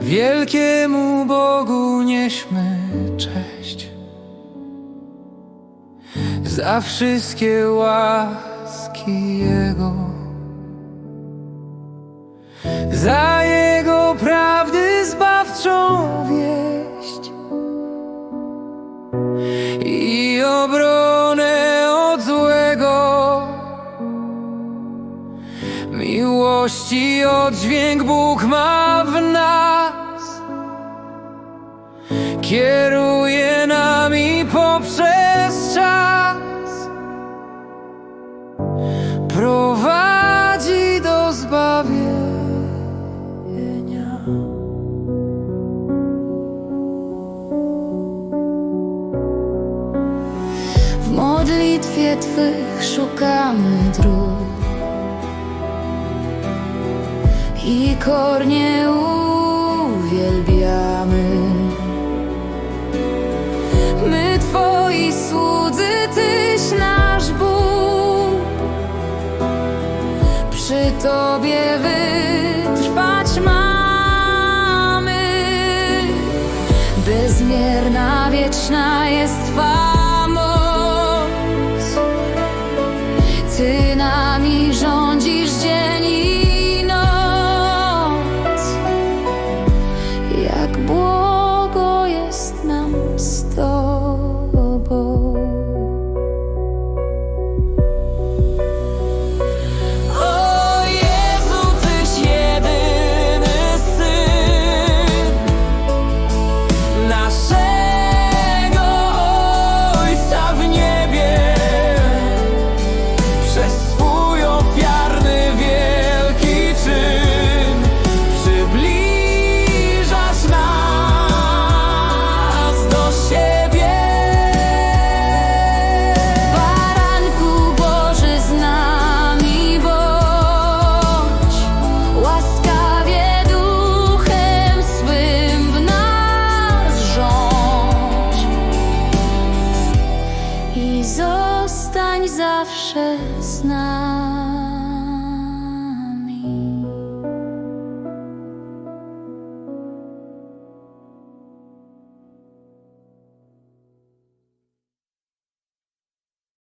Wielkiemu Bogu nieśmy cześć. Za wszystkie łaski Jego, za Jego prawdy zbawczą wieść. I obronę od złego. Miłości oddźwięk Bóg ma w nas Kieruje nami poprzez czas. Prowadzi do zbawienia. W modlitwie Twych szukamy dróg. I kornie uwielbiamy. Tobie wytrwać mamy. Bezmierna, wieczna jest Twa moc. Ty nami rządzisz dzień i noc. Jak błogo jest nam z Tobą. zostań zawsze z nami.